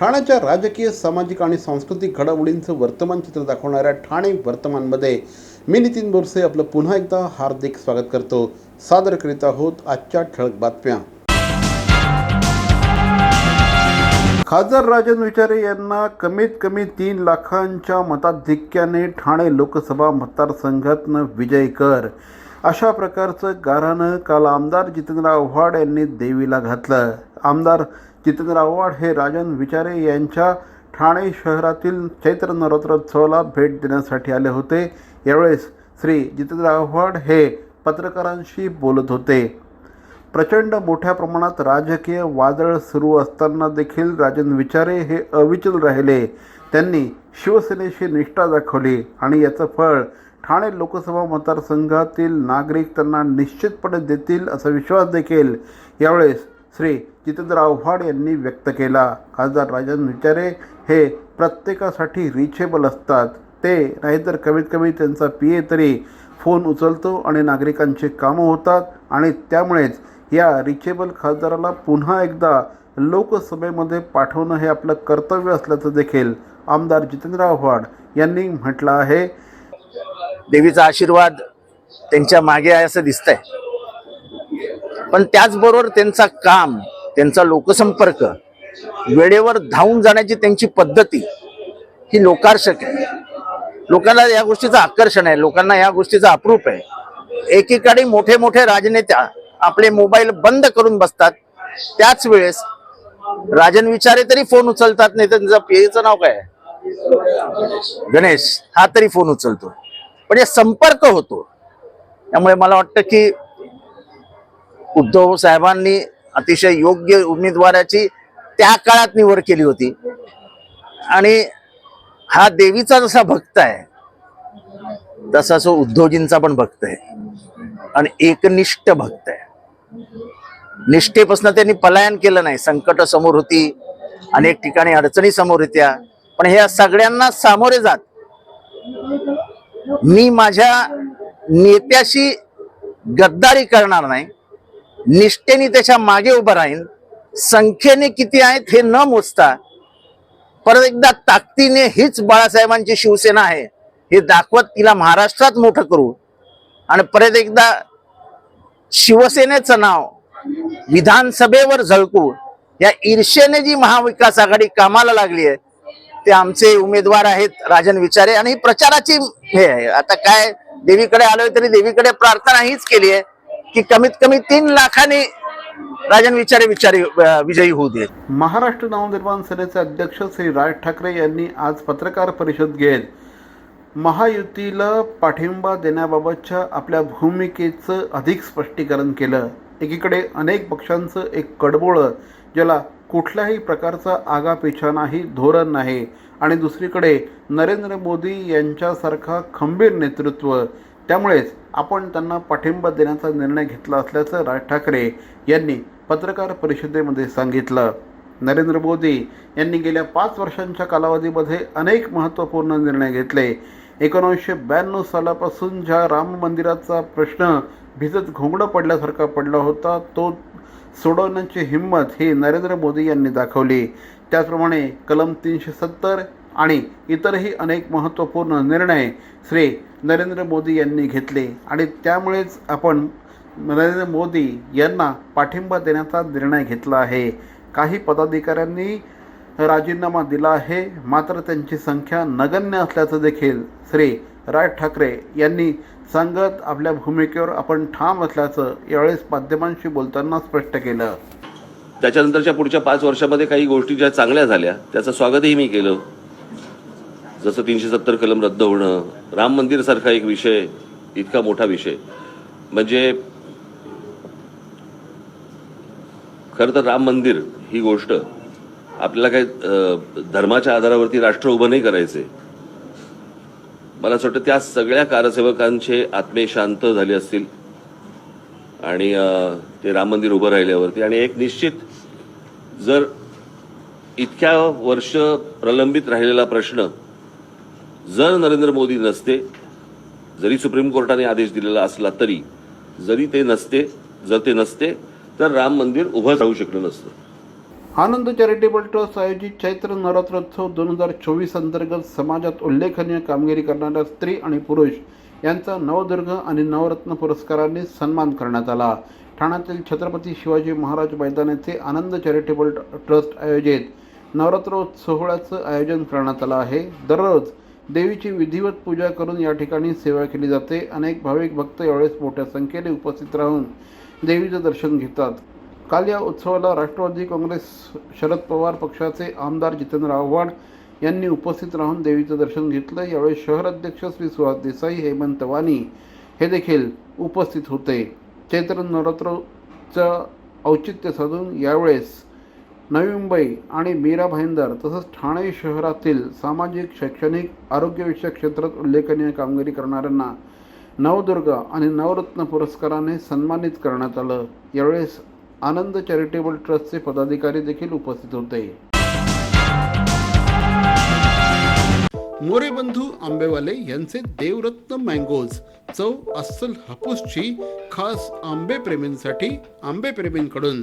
ठाण्याच्या राजकीय सामाजिक आणि सांस्कृतिक घडामोडींचं वर्तमान चित्र दाखवणाऱ्या ठाणे वर्तमानमध्ये मी नितीन बोरसे आपलं पुन्हा एकदा हार्दिक स्वागत करतो. सादर करीत आहोत आजच्या ठळक बातम्या. खासदार राजन विचारे यांना कमीत कमी तीन लाखांच्या मताधिक्याने ठाणे लोकसभा मतदारसंघातनं विजय कर. अशा प्रकारचं गाऱ्हाणं काल आमदार जितेंद्र आव्हाड यांनी देवीला घातलं. आमदार जितेंद्र आव्हाड हे राजन विचारे यांच्या ठाणे शहरातील चैत्र नवरात्रोत्सवाला भेट देण्यासाठी आले होते. यावेळेस श्री जितेंद्र आव्हाड हे पत्रकारांशी बोलत होते. प्रचंड मोठ्या प्रमाणात राजकीय वादळ सुरू असताना देखील राजन विचारे हे अविचल राहिले. त्यांनी शिवसेनेशी निष्ठा दाखवली आणि याचं फळ ठाणे लोकसभा मतदारसंघातील नागरिक त्यांना निश्चितपणे देतील असा विश्वास देखील. यावेळेस श्री जितेंद्र आव्हाड यांनी व्यक्त केला. खासदार राजन विचारे हे प्रत्येकासाठी रिचेबल असतात. ते नाहीतर कमीत कमी त्यांचा पी ए तरी फोन उचलतो आणि नागरिकांची कामं होतात आणि त्यामुळेच या रिचेबल खासदाराला पुन्हा एकदा लोकसभेमध्ये पाठवणं हे आपलं कर्तव्य असल्याचं देखील आमदार जितेंद्र आव्हाड यांनी म्हटलं आहे. देवीचा आशीर्वाद त्यांच्या मागे आहे असं दिसतंय. पण त्याचबरोबर त्यांचा काम त्यांचा लोकसंपर्क वेळेवर धावून जाण्याची त्यांची पद्धती ही लोकार्षक आहे. लोकांना या गोष्टीचं आकर्षण आहे लोकांना या गोष्टीचं अप्रूप आहे. एकीकडे मोठे मोठे राजनेत्या आपले मोबाईल बंद करून बसतात त्याच वेळेस राजन विचारे तरी फोन उचलतात नाही तर त्यांचं पेचं नाव काय? आहे? गणेश हा तरी फोन उचलतो. पण या संपर्क होतो. त्यामुळे मला वाटतं की उद्धव साहेबांनी अतिशय योग्य उमेदवाराची त्या काळात निवड केली होती. आणि हा देवीचा जसा भक्त आहे तसा तो उद्धवजींचा पण भक्त आहे. आणि एकनिष्ठ भक्त आहे. निष्ठेपासून त्यांनी पलायन केलं नाही. संकट समोर होती अनेक ठिकाणी अडचणी समोर होत्या पण ह्या सगळ्यांना सामोरे जात मी माझ्या नेत्याशी गद्दारी करणार नाही. निष्ठेने त्याच्यामागे उभं राहीन. संख्येने किती आहेत हे न मोजता परत एकदा ताकदीने हीच बाळासाहेबांची शिवसेना आहे. हे दाखवत तिला महाराष्ट्रात मोठं करू. आणि परत एकदा शिवसेनेचं नाव विधानसभेवर झळकू. या ईर्षेने जी महाविकास आघाडी कामाला लागली आहे ते आमचे उमेदवार आहेत राजन विचारे. आणि ही प्रचाराची हे आहे. आता काय देवीकडे आलोय तरी देवीकडे प्रार्थना हीच केली आहे. की कमीत कमी तीन लाखांनी राजन विचारे विचारे विजयी होऊ दे महाराष्ट्र नवनिर्माण सेनेचे अध्यक्ष श्री राज ठाकरे यांनी आज पत्रकार परिषद घेत महायुतीला पाठिंबा देण्याबाबतच्या आपल्या भूमिकेचं अधिक स्पष्टीकरण केलं. एकीकडे अनेक पक्षांचं एक कडबोळं ज्याला कुठल्याही प्रकारचा आगापिछा नाही धोरण नाही आणि दुसरीकडे नरेंद्र मोदी यांच्यासारखा खंबीर नेतृत्व त्यामुळेच आपण त्यांना पाठिंबा देण्याचा निर्णय घेतला असल्याचं राज ठाकरे यांनी पत्रकार परिषदेमध्ये सांगितलं. नरेंद्र मोदी यांनी गेल्या पाच वर्षांच्या कालावधीमध्ये अनेक महत्त्वपूर्ण निर्णय घेतले. एकोणीसशे ब्याण्णव सालापासून ज्या राम मंदिराचा प्रश्न भिजत घोंगडं पडल्यासारखा पडला होता तो सोडवण्याची हिंमत ही नरेंद्र मोदी यांनी दाखवली. त्याचप्रमाणे कलम तीनशे सत्तर आणि इतरही अनेक महत्त्वपूर्ण निर्णय श्री नरेंद्र मोदी यांनी घेतले. आणि त्यामुळेच आपण नरेंद्र मोदी यांना पाठिंबा देण्याचा निर्णय घेतला आहे. काही पदाधिकाऱ्यांनी राजीनामा दिला आहे. मात्र त्यांची संख्या नगण्य असल्याचं देखील श्री राज ठाकरे यांनी सांगत आपल्या भूमिकेवर आपण ठाम असल्याचं यावेळेस माध्यमांशी बोलताना स्पष्ट केलं. त्याच्यानंतरच्या पुढच्या पाच वर्षामध्ये काही गोष्टी ज्या चांगल्या झाल्या त्याचं स्वागतही मी केलं. जसं तीनशे सत्तर कलम रद्द होणं राम मंदिर सारखा एक विषय इतका मोठा विषय. म्हणजे खरं तर राम मंदिर ही गोष्ट आपल्याला काही धर्माच्या आधारावरती राष्ट्र उभं नाही करायचे मला असं वाटतं त्या सगळ्या कारसेवकांचे आत्मे शांत झाले असतील आणि ते राम मंदिर उभं राहिल्यावरती. आणि एक निश्चित जर इतक्या वर्ष प्रलंबित राहिलेला प्रश्न जर नरेंद्र मोदी नसते जरी सुप्रीम कोर्टाने आदेश दिलेला असला तरी जरी ते नसते जर ते नसते तर राम मंदिर उभं राहू शकलं नसतं. आनंद चॅरिटेबल ट्रस्ट आयोजित चैत्र नवरात्रोत्सव दोन हजार चोवीस अंतर्गत समाजात उल्लेखनीय कामगिरी करणाऱ्या स्त्री आणि पुरुष यांचा नवदुर्ग आणि नवरत्न पुरस्कारांनी सन्मान करण्यात आला. ठाण्यातील छत्रपती शिवाजी महाराज मैदान येथे आनंद चॅरिटेबल ट्रस्ट आयोजित नवरात्रोत्सव सोहळ्याचं आयोजन करण्यात आलं आहे. दररोज देवीची विधिवत पूजा करून या ठिकाणी सेवा केली जाते. अनेक भाविक भक्त यावेळेस मोठ्या संख्येने उपस्थित राहून देवीचं दर्शन घेतात. काल या उत्सवाला राष्ट्रवादी काँग्रेस शरद पवार पक्षाचे आमदार जितेंद्र आव्हाड यांनी उपस्थित राहून देवीचं दर्शन घेतलं. यावेळी शहर अध्यक्ष श्री सुहास देसाई हेमंत वाणी हे देखील उपस्थित होते. चैत्र नवरात्रचं औचित्य साधून यावेळेस नवी मुंबई आणि मीरा भाईंदर तसंच ठाणे शहरातील सामाजिक शैक्षणिक आरोग्यविषयक क्षेत्रात उल्लेखनीय कामगिरी करणाऱ्यांना नवदुर्ग आणि नवरत्न पुरस्काराने सन्मानित करण्यात आलं. यावेळेस आनंद चॅरिटेबल ट्रस्टचे पदाधिकारी देखील उपस्थित होते. मोरे बंधू आंबेवाले यांचे देवरत्न मँगोज चव अस्सल हापूसची खास आंबे प्रेमींसाठी आंबे प्रेमींकडून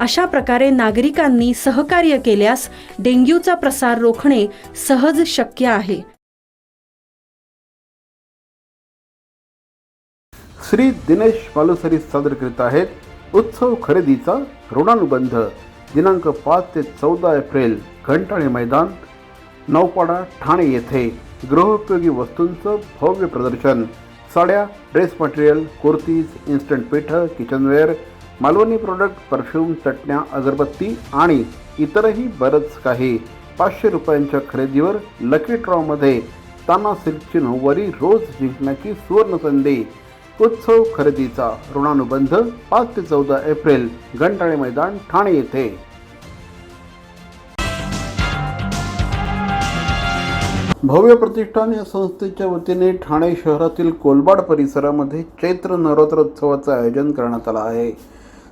अशा प्रकारे नागरिकांनी सहकार्य केल्यास डेंग्यूचा प्रसार रोखणे सहज शक्य आहे. श्री दिनेश मालुसरी सादर करीत आहेत. उत्सव खरेदीचा ऋणानुबंध. दिनांक पाच ते चौदा एप्रिल घंटाळे मैदान नौपाडा ठाणे येथे गृहोपयोगी वस्तूंचं भव्य प्रदर्शन. साड्या ड्रेस मटेरियल कुर्तीज इन्स्टंट पिठं किचनवेअर मालवणी प्रोडक्ट परफ्यूम चटण्या अगरबत्ती आणि इतरही बरंच काही पाचशे रुपयांच्या खरेदीवर लकी ड्रॉमध्ये ताना सिल्कची नऊवारी रोज जिंकण्याची सुवर्ण संधी. उत्सव खरेदीचा ऋणानुबंध पाच ते चौदा एप्रिल घंटाळे मैदान ठाणे येथे. भव्य प्रतिष्ठान या संस्थेच्या वतीने ठाणे शहरातील कोलबाड परिसरामध्ये चैत्र नवरात्रोत्सवाचं आयोजन करण्यात आलं आहे.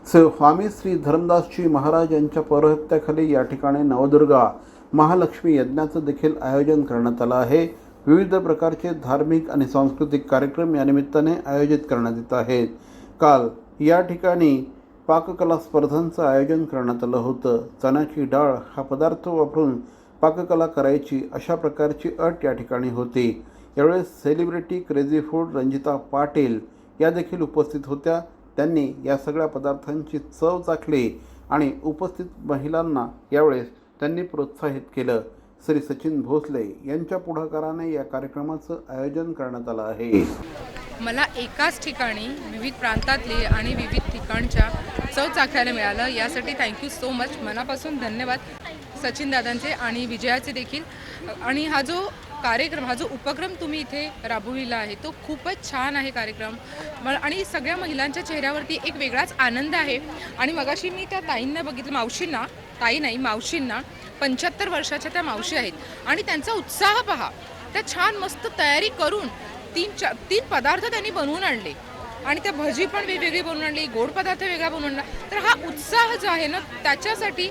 स्वामी श्री धर्मदासजी महाराज यांच्या पौरोहित्याखाली या ठिकाणी नवदुर्गा महालक्ष्मी यज्ञाचं देखील आयोजन करण्यात आलं आहे. विविध प्रकारचे धार्मिक आणि सांस्कृतिक कार्यक्रम या निमित्ताने आयोजित करण्यात येत आहेत. काल या ठिकाणी पाककला स्पर्धांचं आयोजन करण्यात आलं होतं. चण्याची डाळ हा पदार्थ वापरून पाककला करायची अशा प्रकारची अट या ठिकाणी होती. यावेळेस celebrity crazy food Ranjita Patil या देखील उपस्थित होत्या. त्यांनी या सगळ्या पदार्थांची चव चाखली आणि उपस्थित महिलांना यावेळेस त्यांनी प्रोत्साहित केलं. श्री सचिन भोसले यांच्या पुढाकाराने या कार्यक्रमाचं आयोजन करण्यात आलं आहे. मला एकाच ठिकाणी विविध प्रांतातले आणि विविध ठिकाणच्या चव चाखायला मिळालं. यासाठी थँक्यू सो मच मनापासून धन्यवाद सचिन दादांचे आणि विजयाचे देखील. आणि हा जो कार्यक्रम हा जो उपक्रम तुम्ही इथे राबविला आहे तो खूपच छान आहे कार्यक्रम. आणि सगळ्या महिलांच्या चेहऱ्यावरती एक वेगळाच आनंद आहे. आणि मगाशी मी त्या ताईंना बघितलं मावशींना ताई नाही मावशींना पंच्याहत्तर वर्षाच्या त्या मावशी आहेत. आणि त्यांचा उत्साह पहा त्या छान मस्त तयारी करून तीन चा तीन पदार्थ त्यांनी बनवून आणले. आणि त्या भजी पण वेगवेगळी बनवून आणली गोड पदार्थ वेगळा बनवून आणला. तर हा उत्साह जो आहे ना त्याच्यासाठी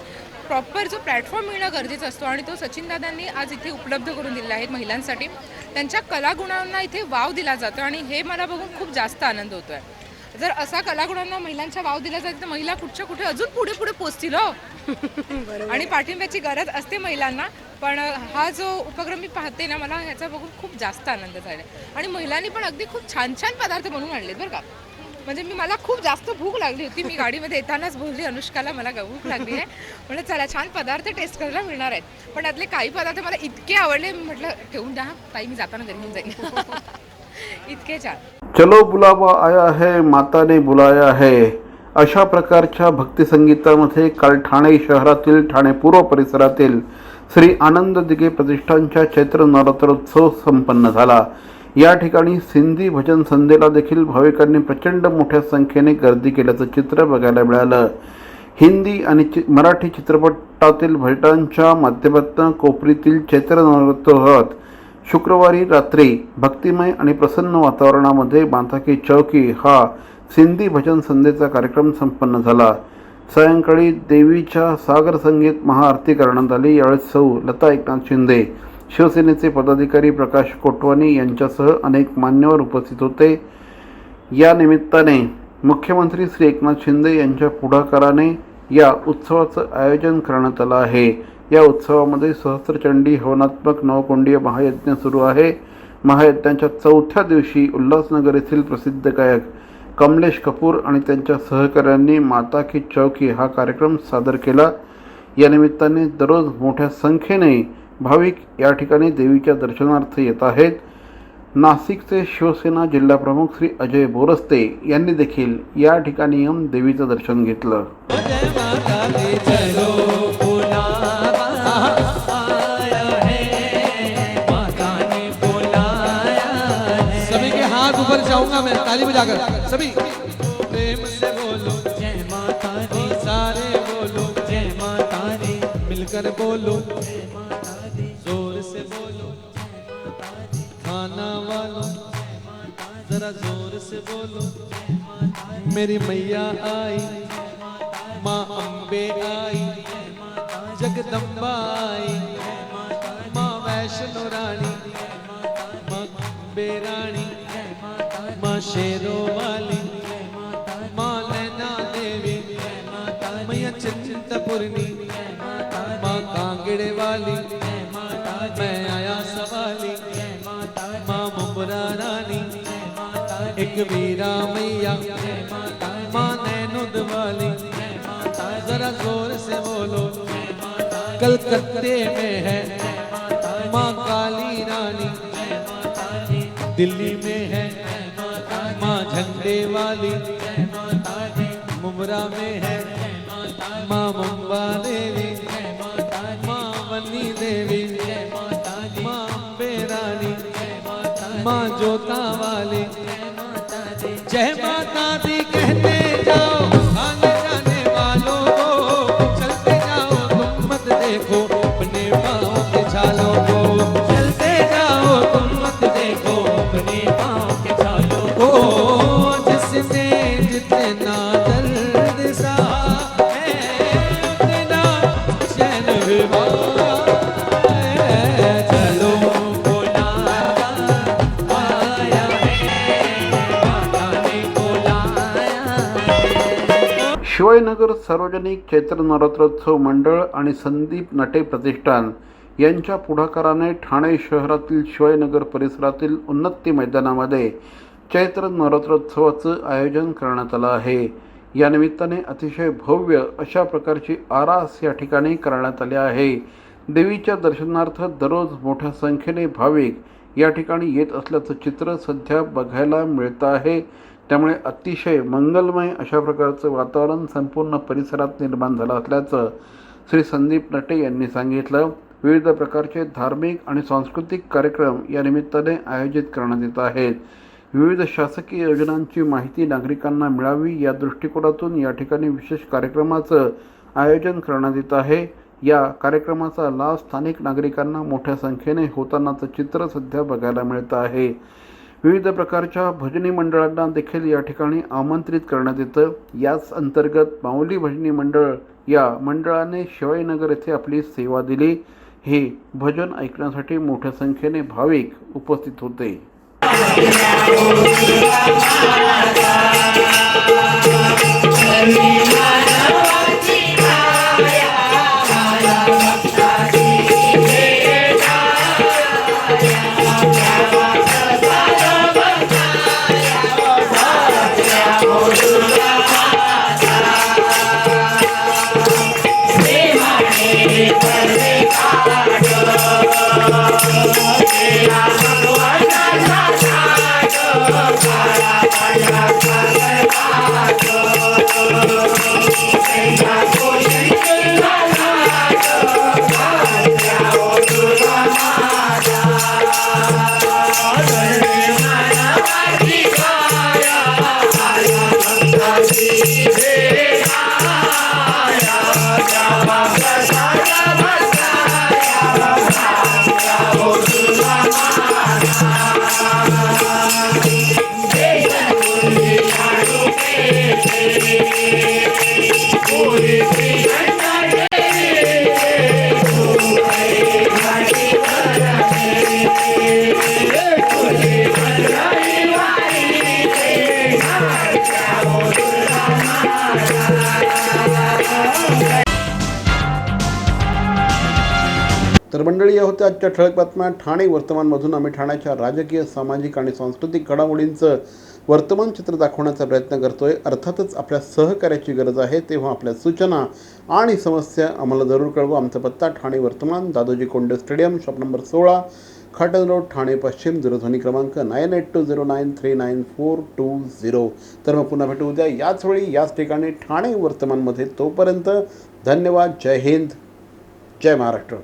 प्रॉपर जो प्लॅटफॉर्म मिळणं गरजेचं असतो आणि तो सचिनदादांनी आज इथे उपलब्ध करून दिलेला आहे महिलांसाठी. त्यांच्या कलागुणांना इथे वाव दिला जातो आणि हे मला बघून खूप जास्त आनंद होतो आहे जर असा कलागुणांना महिलांच्या वाव दिला जाईल तर महिला कुठच्या कुठे अजून पुढे पुढे पोचतील हो. आणि पाठिंब्याची गरज असते महिलांना पण हा जो उपक्रम मी पाहते ना मला ह्याचा बघून खूप जास्त आनंद झाला आणि महिलांनी पण अगदी खूप छान छान पदार्थ बनवून आणलेत बरं का. म्हणजे मी मला खूप जास्त भूक लागली होती. मी गाडीमध्ये येतानाच बोलली अनुष्काला मला भूक लागली आहे. म्हणजे चला छान पदार्थ टेस्ट करायला मिळणार आहेत. पण त्यातले काही पदार्थ मला इतके आवडले मी म्हटलं ठेवून द्या ताई मी जाताना घरी घेऊन जाईन. इतके छान. चलो बुलावा आया है माताने बुलाया है. अशा प्रकारच्या भक्तिसंगीतामध्ये काल ठाणे शहरातील ठाणे पूर्व परिसरातील श्री आनंद दिघे प्रतिष्ठानच्या चैत्र नवरात्रोत्सव संपन्न झाला. या ठिकाणी सिंधी भजन संध्येला देखील भाविकांनी प्रचंड मोठ्या संख्येने गर्दी केल्याचं चित्र बघायला मिळालं. हिंदी आणि चि मराठी चित्रपटातील भटांच्या माध्यमातून कोपरीतील चैत्र नवरात्रोत्सवात शुक्रवारी रात्री भक्तिमय आणि प्रसन्न वातावरणामध्ये माता की चौकी हा सिंधी भजन संध्येचा कार्यक्रम संपन्न झाला. सायंकाळी देवीच्या सागर संगीत महाआरती करण्यात आली. यावेळेस सौ लता एकनाथ शिंदे शिवसेनेचे पदाधिकारी प्रकाश कोटवानी यांच्यासह अनेक मान्यवर उपस्थित होते. या निमित्ताने मुख्यमंत्री श्री एकनाथ शिंदे यांच्या पुढाकाराने या उत्सवाचं आयोजन करण्यात आलं आहे. या उत्सवामध्ये सहस्त्रचंडी हवनात्मक नवकुंडीय महायज्ञ सुरू आहे. महायज्ञाच्या चौथ्या दिवशी उल्हासनगर येथील प्रसिद्ध गायक कमलेश कपूर आणि त्यांच्या सहकाऱ्यांनी माता की चौकी हा कार्यक्रम सादर केला. या निमित्ताने दररोज मोठ्या संख्येने भाविक या ठिकाणी देवीच्या दर्शनार्थ येत आहेत. नाशिकचे शिवसेना जिल्हाप्रमुख श्री अजय बोरस्ते यांनी देखील या ठिकाणी येऊन देवीचं दर्शन घेतलं. सभी प्रेम से बोलो जय माता दी सारे बोलो जय माता दी मिलकर बोलो। जरा जोर से बोलो मेरी मैया आई माँ अम्बे आई जगदम्बा आई माँ वैष्णो रानी माँ अम्बे रानी माँ शेरो वाली माँ नैना देवी मैया चिंतपूर्णी माँ कांगड़े वाली मैं आया सवाली माँ मुमरा रानी एक वीरा मैया माँ नैनुद वाली जरा ज़ोर से बोलो कलकत्ते में है माँ काली रानी दिल्ली में है माँ झंडे वाली मुमरा में है माँ मुम्बा देवी माँ वनी देवी माँ अम्बे रानी माँ जोता वाली जय माता दी कहते जाओ शिवायनगर सार्वजनिक चैत्र नवरात्रोत्सव मंडळ आणि संदीप नटे प्रतिष्ठान यांच्या पुढाकाराने ठाणे शहरातील शिवायनगर परिसरातील उन्नती मैदानामध्ये चैत्र नवरात्रोत्सवाचं आयोजन करण्यात आलं आहे. या निमित्ताने अतिशय भव्य अशा प्रकारची आरास या ठिकाणी करण्यात आली आहे. देवीच्या दर्शनार्थ दररोज मोठ्या संख्येने भाविक या ठिकाणी येत असल्याचं चित्र सध्या बघायला मिळतं आहे. त्यामुळे अतिशय मंगलमय अशा प्रकारचं वातावरण संपूर्ण परिसरात निर्माण झालं असल्याचं श्री संदीप नटे यांनी सांगितलं. विविध प्रकारचे धार्मिक आणि सांस्कृतिक कार्यक्रम या निमित्ताने आयोजित करण्यात येत आहेत. विविध शासकीय योजनांची माहिती नागरिकांना मिळावी या दृष्टिकोनातून या ठिकाणी विशेष कार्यक्रमाचं आयोजन करण्यात येत आहे. या कार्यक्रमाचा लाभ स्थानिक नागरिकांना मोठ्या संख्येने होतानाचं चित्र सध्या बघायला मिळतं आहे. विविध प्रकारच्या भजनी मंडळांना देखील या ठिकाणी आमंत्रित करण्यात येतं. याच अंतर्गत माऊली भजनी मंडळ या मंडळाने शिवाईनगर येथे आपली सेवा दिली. हे भजन ऐकण्यासाठी मोठ्या संख्येने भाविक उपस्थित होते. आजच्या ठळक बातम्या ठाणे वर्तमानमधून आम्ही ठाण्याच्या राजकीय सामाजिक आणि सांस्कृतिक घडामोडींचं वर्तमान चित्र दाखवण्याचा प्रयत्न करतोय. अर्थातच आपल्या सहकार्याची गरज आहे तेव्हा आपल्या सूचना आणि समस्या आम्हाला जरूर कळवा. आमचा पत्ता ठाणे वर्तमान Dadoji Konde stadium shop number सोळा खाटन रोड ठाणे पश्चिम दूरध्वनी क्रमांक nine eight two zero nine three nine four two zero. तर मग पुन्हा भेटू उद्या. याच वेळी याच ठिकाणी ठाणे वर्तमानमध्ये तोपर्यंत धन्यवाद. जय हिंद. जय महाराष्ट्र.